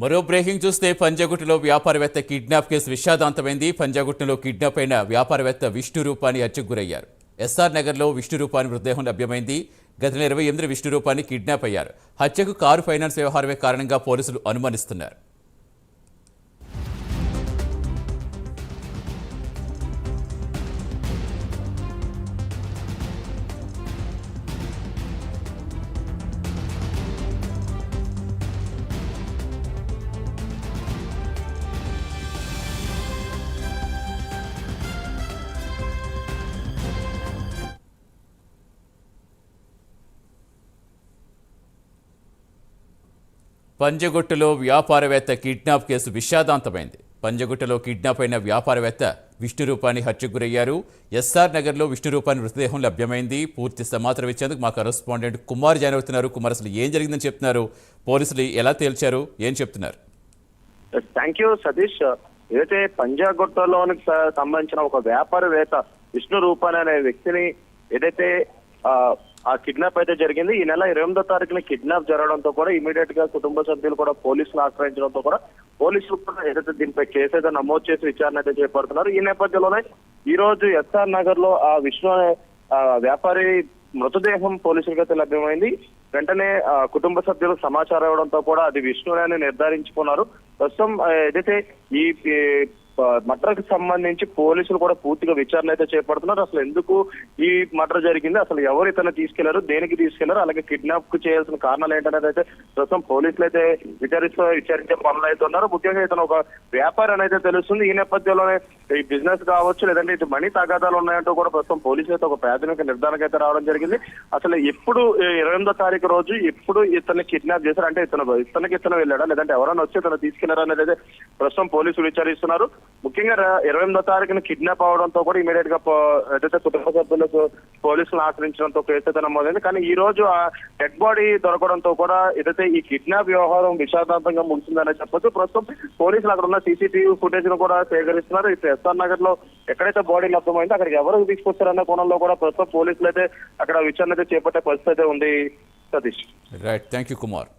మరో బ్రేకింగ్ చూస్తే పంజాగుట్టలో వ్యాపారవేత్త కిడ్నాప్ కేసు విషాదాంతమైంది. పంజాగుట్టలో కిడ్నాప్ అయిన వ్యాపారవేత్త విష్ణు రూపాన్ని హత్యకు గురయ్యారు. ఎస్ఆర్ నగర్లో విష్ణు రూపాన్ని మృతదేహం లభ్యమైంది. గత నెల ఇరవై ఎనిమిది విష్ణు రూపాన్ని కిడ్నాప్ అయ్యారు. హత్యకు కారు ఫైనాన్స్ వ్యవహారమే కారణంగా పోలీసులు అనుమానిస్తున్నారు. పంజగుట్టలో వ్యాపారవేత్త కిడ్నాప్ కేసు విషాదాంతమైంది. పంజగుట్టలో కిడ్నాప్ అయిన వ్యాపారవేత్త విష్ణురూపాన్ని హత్యకు గురయ్యారు. ఎస్ఆర్ నగర్లో విష్ణురూపాన్ని మృతదేహం లభ్యమైంది. పూర్తి సమాచారం ఇచ్చేందుకు మా కరెస్పాండెంట్ కుమార్ జాయిన్ అవుతున్నారు. కుమార్ అసలు ఏం జరిగిందని చెప్తున్నారు? పోలీసులు ఎలా తేల్చారు? ఏం చెప్తున్నారు? Thank you Satish. ఏదైతే పంజాగుట్టలోనికి సంబంధించిన ఒక వ్యాపారవేత్త విష్ణు రూపాన్ అనే వ్యక్తిని ఏదైతే ఆ, కిడ్నాప్ అయితే జరిగింది. ఈ నెల ఇరవై ఎనిమిదో తారీఖున కిడ్నాప్ జరగడంతో కూడా ఇమీడియట్గా కుటుంబ సభ్యులు కూడా పోలీసులు ఆశ్రయించడంతో కూడా పోలీసులు కూడా ఏదైతే దీనిపై కేసు అయితే నమోదు చేసి విచారణ అయితే చేపడుతున్నారు. ఈ నేపథ్యంలోనే ఈ రోజు ఎస్ఆర్ నగర్లో ఆ విష్ణు ఆ, వ్యాపారి మృతదేహం పోలీసులకు అయితే లభ్యమైంది. వెంటనే ఆ, కుటుంబ సభ్యులు సమాచారం ఇవ్వడంతో కూడా అది విష్ణునే నిర్ధారించుకున్నారు. ప్రస్తుతం ఏదైతే ఈ మర్డర్కి సంబంధించి పోలీసులు కూడా పూర్తిగా విచారణ అయితే చేపడుతున్నారు. అసలు ఎందుకు ఈ మర్డర్ జరిగింది? అసలు ఎవరు ఇతను తీసుకెళ్ళారు? దేనికి తీసుకెళ్ళారు? అలాగే కిడ్నాప్కు చేయాల్సిన కారణాలు ఏంటనేది అయితే ప్రస్తుతం పోలీసులు అయితే విచారిస్తూ విచారించే పనులు అయితే ఉన్నారు. ముఖ్యంగా ఇతను ఒక వ్యాపారి అని అయితే తెలుస్తుంది. ఈ నేపథ్యంలోనే ఈ బిజినెస్ కావచ్చు లేదంటే ఇటు మనీ తగాదాలు ఉన్నాయంటూ కూడా ప్రస్తుతం పోలీసులు అయితే ఒక ప్రాథమిక నిర్ధారణకు అయితే రావడం జరిగింది. అసలు ఎప్పుడు ఇరవై ఎనిమిదో తారీఖు రోజు ఎప్పుడు ఇతన్ని కిడ్నాప్ చేశారు? అంటే ఇతను ఇతనికి ఇతను వెళ్ళాడా? లేదంటే ఎవరైనా వచ్చి ఇతను తీసుకెళ్ళారా అనేది అయితే ప్రస్తుతం పోలీసులు విచారిస్తున్నారు. ముఖ్యంగా ఇరవై ఎనిమిదో తారీఖున కిడ్నాప్ అవడంతో కూడా ఇమీడియట్గా ఏదైతే కుటుంబ సభ్యులకు పోలీసులు ఆశ్రయించడంతో కేసు అయితే నమోదైంది. కానీ ఈ రోజు ఆ డెడ్ బాడీ దొరకడంతో కూడా ఏదైతే ఈ కిడ్నాప్ వ్యవహారం విషాదాంతంగా ముగిసిందనే చెప్పొచ్చు. ప్రస్తుతం పోలీసులు అక్కడ ఉన్న సీసీటీవీ ఫుటేజ్ను కూడా సేకరిస్తున్నారు. ఇప్పుడు ఎస్ఆర్ నగర్లో ఎక్కడైతే బాడీ లభ్యమైందో అక్కడికి ఎవరు తీసుకొచ్చారన్న కోణంలో కూడా ప్రస్తుతం పోలీసులు అయితే అక్కడ విచారణ అయితే చేపట్టే పరిస్థితి అయితే ఉంది Satish. Right thank you Kumar